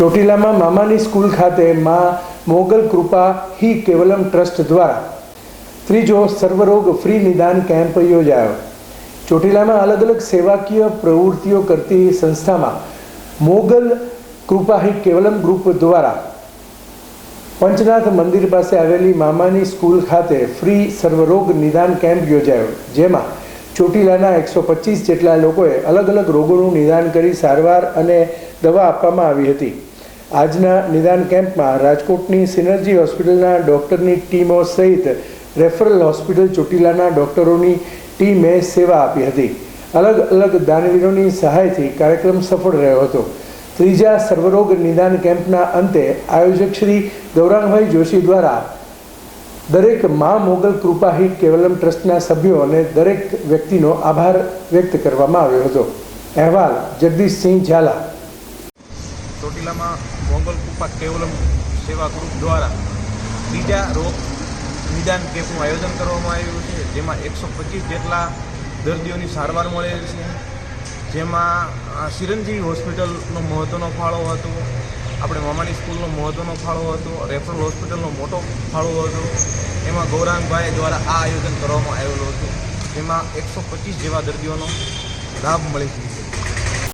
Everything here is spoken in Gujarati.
ચોટીલામાં મામાની સ્કૂલ ખાતે મા મોગલ કૃપા હિ કેવલમ ટ્રસ્ટ દ્વારા ત્રીજો સર્વરોગ ફ્રી નિદાન કેમ્પ યોજાયો. ચોટીલામાં અલગ અલગ સેવાકીય પ્રવૃત્તિઓ કરતી સંસ્થામાં મોગલ કૃપા હી કેવલમ ગ્રુપ દ્વારા પંચનાથ મંદિર પાસે આવેલી મામાની સ્કૂલ ખાતે ફ્રી સર્વરોગ નિદાન કેમ્પ યોજાયો, જેમાં ચોટીલાના એકસો પચીસ જેટલા લોકોએ અલગ અલગ રોગોનું નિદાન કરી સારવાર અને દવા આપવામાં આવી હતી. આજના નિદાન કેમ્પમાં રાજકોટની સિનર્જી હોસ્પિટલના ડૉક્ટરની ટીમો સહિત રેફરલ હોસ્પિટલ ચોટીલાના ડૉક્ટરોની ટીમે સેવા આપી હતી. અલગ અલગ દાનવીરોની સહાયથી કાર્યક્રમ સફળ રહ્યો હતો. ત્રીજા સર્વરોગ નિદાન કેમ્પના અંતે આયોજક શ્રી ગૌરાંગભાઈ જોશી દ્વારા દરેક મા મોગલ કૃપાહિત કેવલમ ટ્રસ્ટના સભ્યો અને દરેક વ્યક્તિનો આભાર વ્યક્ત કરવામાં આવ્યો હતો. અહેવાલ જગદીશસિંહ ઝાલા ચોટીલામાં મોંગલ કૃપા કેવલમ સેવા ગ્રુપ દ્વારા બીજા રોગ નિદાન કેમ્પનું આયોજન કરવામાં આવ્યું છે, જેમાં એકસો પચીસ જેટલા દર્દીઓની સારવાર મળેલ છે. જેમાં ચિરંજીવી હોસ્પિટલનો મહત્ત્વનો ફાળો હતો, આપણે મામાની સ્કૂલનો મહત્ત્વનો ફાળો હતો, રેફરલ હોસ્પિટલનો મોટો ફાળો હતો. એમાં ગૌરાંગભાઈ દ્વારા આ આયોજન કરવામાં આવેલું હતું. જેમાં એકસો પચીસ જેવા દર્દીઓનો લાભ મળી છે.